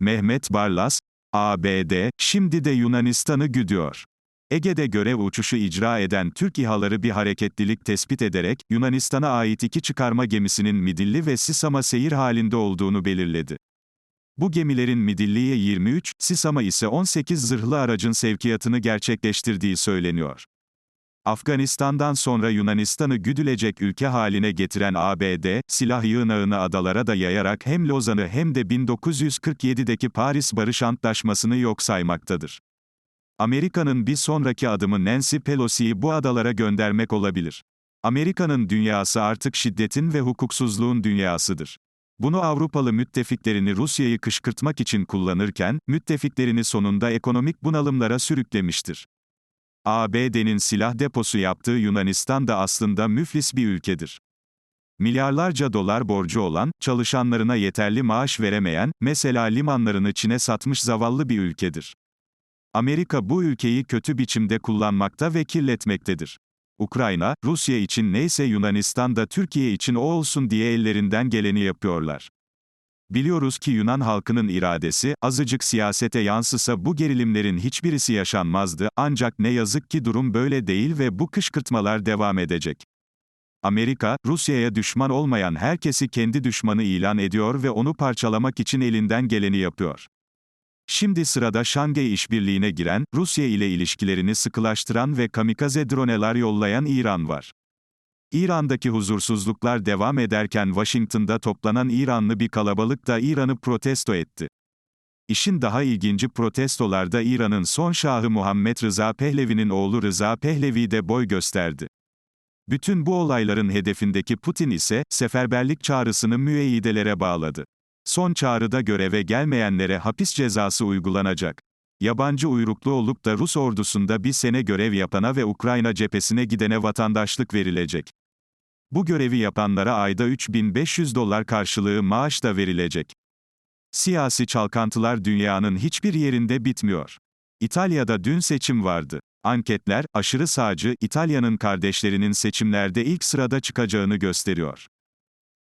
Mehmet Barlas, ABD, şimdi de Yunanistan'ı güdüyor. Ege'de görev uçuşu icra eden Türk İHA'ları bir hareketlilik tespit ederek, Yunanistan'a ait iki çıkarma gemisinin Midilli ve Sisama seyir halinde olduğunu belirledi. Bu gemilerin Midilli'ye 23, Sisama ise 18 zırhlı aracın sevkiyatını gerçekleştirdiği söyleniyor. Afganistan'dan sonra Yunanistan'ı güdülecek ülke haline getiren ABD, silah yığınağını adalara da yayarak hem Lozan'ı hem de 1947'deki Paris Barış Antlaşması'nı yok saymaktadır. Amerika'nın bir sonraki adımı Nancy Pelosi'yi bu adalara göndermek olabilir. Amerika'nın dünyası artık şiddetin ve hukuksuzluğun dünyasıdır. Bunu Avrupalı müttefiklerini Rusya'yı kışkırtmak için kullanırken, müttefiklerini sonunda ekonomik bunalımlara sürüklemiştir. ABD'nin silah deposu yaptığı Yunanistan da aslında müflis bir ülkedir. Milyarlarca dolar borcu olan, çalışanlarına yeterli maaş veremeyen, mesela limanlarını Çin'e satmış zavallı bir ülkedir. Amerika bu ülkeyi kötü biçimde kullanmakta ve kirletmektedir. Ukrayna, Rusya için neyse Yunanistan da Türkiye için o olsun diye ellerinden geleni yapıyorlar. Biliyoruz ki Yunan halkının iradesi, azıcık siyasete yansısa bu gerilimlerin hiçbirisi yaşanmazdı, ancak ne yazık ki durum böyle değil ve bu kışkırtmalar devam edecek. Amerika, Rusya'ya düşman olmayan herkesi kendi düşmanı ilan ediyor ve onu parçalamak için elinden geleni yapıyor. Şimdi sırada Şangay işbirliğine giren, Rusya ile ilişkilerini sıkılaştıran ve kamikaze dronelar yollayan İran var. İran'daki huzursuzluklar devam ederken Washington'da toplanan İranlı bir kalabalık da İran'ı protesto etti. İşin daha ilginci protestolarda İran'ın son şahı Muhammed Rıza Pehlevi'nin oğlu Rıza Pehlevi de boy gösterdi. Bütün bu olayların hedefindeki Putin ise, seferberlik çağrısını müeyyidelere bağladı. Son çağrıda göreve gelmeyenlere hapis cezası uygulanacak. Yabancı uyruklu olup da Rus ordusunda bir sene görev yapana ve Ukrayna cephesine gidene vatandaşlık verilecek. Bu görevi yapanlara ayda 3500 dolar karşılığı maaş da verilecek. Siyasi çalkantılar dünyanın hiçbir yerinde bitmiyor. İtalya'da dün seçim vardı. Anketler, aşırı sağcı, İtalya'nın kardeşlerinin seçimlerde ilk sırada çıkacağını gösteriyor.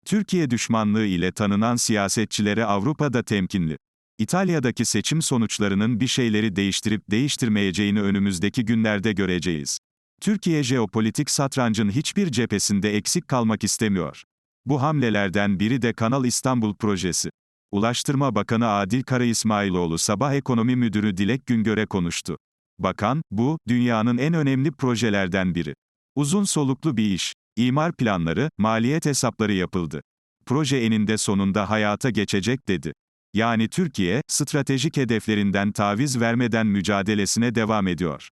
Türkiye düşmanlığı ile tanınan siyasetçilere Avrupa'da temkinli. İtalya'daki seçim sonuçlarının bir şeyleri değiştirip değiştirmeyeceğini önümüzdeki günlerde göreceğiz. Türkiye jeopolitik satrancın hiçbir cephesinde eksik kalmak istemiyor. Bu hamlelerden biri de Kanal İstanbul projesi. Ulaştırma Bakanı Adil Kara İsmailoğlu Sabah Ekonomi Müdürü Dilek Güngör'e konuştu. Bakan, bu, dünyanın en önemli projelerden biri. Uzun soluklu bir iş. İmar planları, maliyet hesapları yapıldı. Proje eninde sonunda hayata geçecek dedi. Yani Türkiye, stratejik hedeflerinden taviz vermeden mücadelesine devam ediyor.